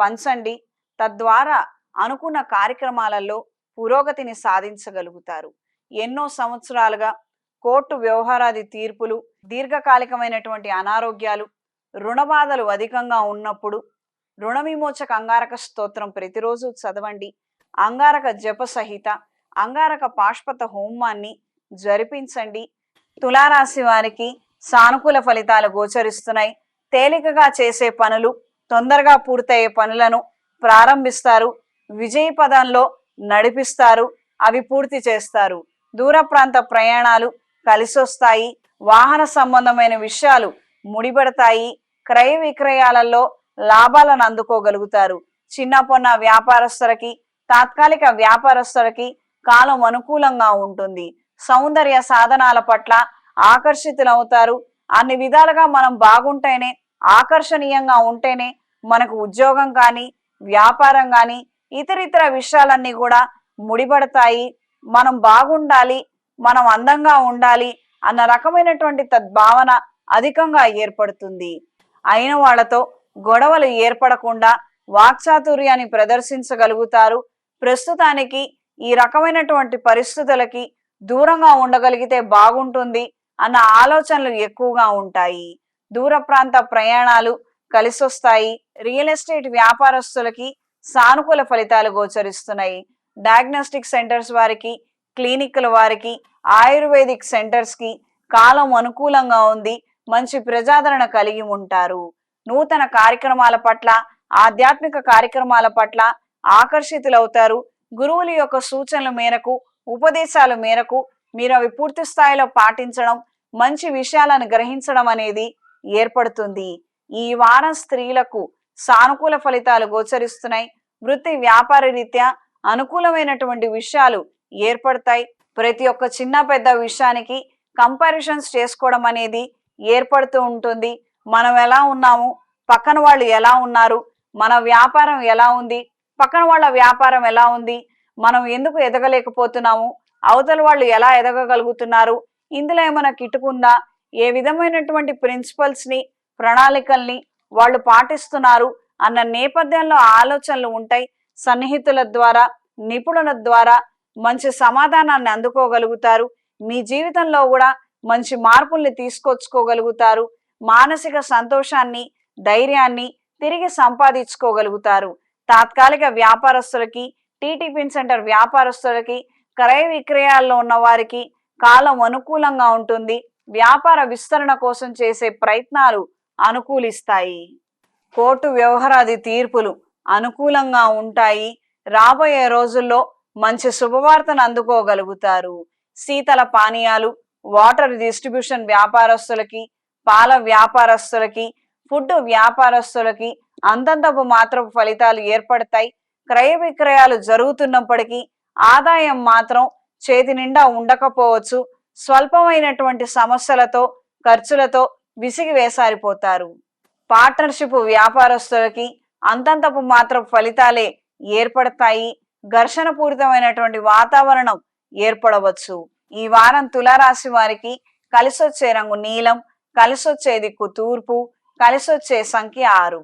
పంచండి. తద్వారా అనుకున్న కార్యక్రమాలలో పురోగతిని సాధించగలుగుతారు. ఎన్నో సంవత్సరాలుగా కోర్టు వ్యవహారాది తీర్పులు దీర్ఘకాలికమైనటువంటి అనారోగ్యాలు రుణబాధలు అధికంగా ఉన్నప్పుడు రుణ విమోచక అంగారక స్తోత్రం ప్రతిరోజు చదవండి. అంగారక జప సహిత అంగారక పాష్పత హోమాన్ని జరిపించండి. తులారాశి వారికి సానుకూల ఫలితాలు గోచరిస్తున్నాయి. తేలికగా చేసే పనులు తొందరగా పూర్తయ్యే పనులను ప్రారంభిస్తారు. విజయ పదంలో నడిపిస్తారు. అవి పూర్తి చేస్తారు. దూర ప్రాంత ప్రయాణాలు కలిసొస్తాయి. వాహన సంబంధమైన విషయాలు ముడిపడతాయి. క్రయ విక్రయాలలో లాభాలను అందుకోగలుగుతారు. చిన్న పొన్న వ్యాపారస్తులకి తాత్కాలిక వ్యాపారస్తులకి కాలం అనుకూలంగా ఉంటుంది. సౌందర్య సాధనాల పట్ల ఆకర్షితులవుతారు. అన్ని విధాలుగా మనం బాగుంటేనే ఆకర్షణీయంగా ఉంటేనే మనకు ఉద్యోగం కానీ వ్యాపారం కానీ ఇతరితర విషయాలన్నీ కూడా ముడిపడతాయి. మనం బాగుండాలి మనం అందంగా ఉండాలి అన్న రకమైనటువంటి తద్భావన అధికంగా ఏర్పడుతుంది. అయిన వాళ్ళతో గొడవలు ఏర్పడకుండా వాక్చాతుర్యాన్ని ప్రదర్శించగలుగుతారు. ప్రస్తుతానికి ఈ రకమైనటువంటి పరిస్థితులకి దూరంగా ఉండగలిగితే బాగుంటుంది అన్న ఆలోచనలు ఎక్కువగా ఉంటాయి. దూర ప్రాంత ప్రయాణాలు కలిసొస్తాయి. రియల్ ఎస్టేట్ వ్యాపారస్తులకి సానుకూల ఫలితాలు గోచరిస్తున్నాయి. డయాగ్నోస్టిక్ సెంటర్స్ వారికి క్లినిక్ల వారికి ఆయుర్వేదిక్ సెంటర్స్కి కాలం అనుకూలంగా ఉంది. మంచి ప్రజాదరణ కలిగి ఉంటారు. నూతన కార్యక్రమాల పట్ల ఆధ్యాత్మిక కార్యక్రమాల పట్ల ఆకర్షితులవుతారు. గురువుల యొక్క సూచనల మేరకు ఉపదేశాల మేరకు మీరు అవి పూర్తి స్థాయిలో పాటించడం మంచి విషయాలను గ్రహించడం అనేది ఏర్పడుతుంది. ఈ వారం స్త్రీలకు సానుకూల ఫలితాలు గోచరిస్తున్నాయి. వృత్తి వ్యాపార రీత్యా అనుకూలమైనటువంటి విషయాలు ఏర్పడతాయి. ప్రతి ఒక్క చిన్న పెద్ద విషయానికి కంపారిజన్స్ చేసుకోవడం అనేది ఏర్పడుతూ ఉంటుంది. మనం ఎలా ఉన్నాము? పక్కన వాళ్ళు ఎలా ఉన్నారు? మన వ్యాపారం ఎలా ఉంది? పక్కన వాళ్ళ వ్యాపారం ఎలా ఉంది? మనం ఎందుకు ఎదగలేకపోతున్నాము? అవతల వాళ్ళు ఎలా ఎదగగలుగుతున్నారు? ఇందులో ఏమైనా కిట్టుకుందా ఏ విధమైనటువంటి ప్రిన్సిపల్స్ని ప్రణాళికల్ని వాళ్ళు పాటిస్తున్నారు అన్న నేపథ్యంలో ఆలోచనలు ఉంటాయి. సన్నిహితుల ద్వారా నిపుణుల ద్వారా మంచి సమాధానాన్ని అందుకోగలుగుతారు. మీ జీవితంలో కూడా మంచి మార్పుల్ని తీసుకొచ్చుకోగలుగుతారు. మానసిక సంతోషాన్ని ధైర్యాన్ని తిరిగి సంపాదించుకోగలుగుతారు. తాత్కాలిక వ్యాపారస్తులకి టీటీపిన్ సెంటర్ వ్యాపారస్తులకి క్రయ విక్రయాల్లో ఉన్న వారికి కాలం అనుకూలంగా ఉంటుంది. వ్యాపార విస్తరణ కోసం చేసే ప్రయత్నాలు అనుకూలిస్తాయి. కోర్టు వ్యవహారాది తీర్పులు అనుకూలంగా ఉంటాయి. రాబోయే రోజుల్లో మంచి శుభవార్తను అందుకోగలుగుతారు. శీతల పానీయాలు వాటర్ డిస్ట్రిబ్యూషన్ వ్యాపారస్తులకి పాల వ్యాపారస్తులకి ఫుడ్ వ్యాపారస్తులకి అంతంతపు మాత్రపు ఫలితాలు ఏర్పడతాయి. క్రయ విక్రయాలు జరుగుతున్నప్పటికీ ఆదాయం మాత్రం చేతి నిండా ఉండకపోవచ్చు. స్వల్పమైనటువంటి సమస్యలతో ఖర్చులతో విసిగి వేసారిపోతారు. పార్ట్నర్షిప్ వ్యాపారస్తులకి అంతంతపు మాత్రం ఫలితాలే ఏర్పడతాయి. ఘర్షణ పూరితమైనటువంటి వాతావరణం ఏర్పడవచ్చు. ఈ వారం తులారాశి వారికి కలిసొచ్చే రంగు నీలం కలిసొచ్చే దిక్కు తూర్పు కలిసొచ్చే సంఖ్య ఆరు.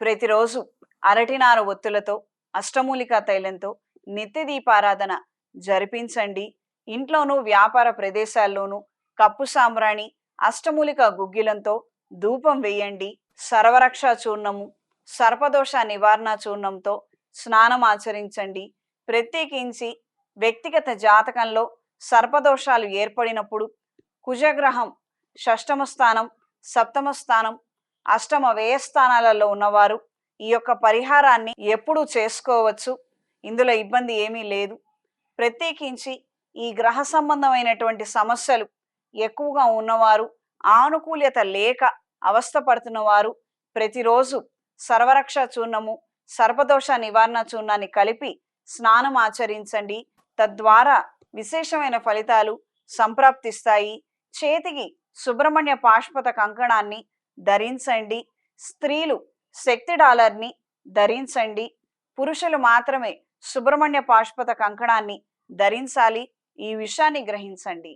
ప్రతిరోజు అరటినార ఒత్తులతో అష్టమూలికా తైలంతో నిత్య దీపారాధన జరిపించండి. ఇంట్లోనూ వ్యాపార ప్రదేశాల్లోనూ కప్పు సాంబ్రాణి అష్టమూలిక గుగ్గిలంతో ధూపం వేయండి. సర్వరక్ష చూర్ణము సర్పదోష నివారణ చూర్ణంతో స్నానం ఆచరించండి. ప్రత్యేకించి వ్యక్తిగత జాతకంలో సర్పదోషాలు ఏర్పడినప్పుడు కుజగ్రహం షష్టమ స్థానం సప్తమ స్థానం అష్టమ వ్యయ స్థానాలలో ఉన్నవారు ఈ యొక్క పరిహారాన్ని ఎప్పుడూ చేసుకోవచ్చు. ఇందులో ఇబ్బంది ఏమీ లేదు. ప్రత్యేకించి ఈ గ్రహ సంబంధమైనటువంటి సమస్యలు ఎక్కువగా ఉన్నవారు ఆనుకూల్యత లేక అవస్థపడుతున్న వారు ప్రతిరోజు సర్వరక్ష చూర్ణము సర్పదోష నివారణ చూర్ణాన్ని కలిపి స్నానం ఆచరించండి. తద్వారా విశేషమైన ఫలితాలు సంప్రాప్తిస్తాయి. చేతికి సుబ్రహ్మణ్య పాష్పత కంకణాన్ని ధరించండి. స్త్రీలు శక్తి డాలర్ని ధరించండి. పురుషులు మాత్రమే సుబ్రహ్మణ్య పాష్పత కంకణాన్ని ధరించాలి. ఈ విషయాన్ని గ్రహించండి.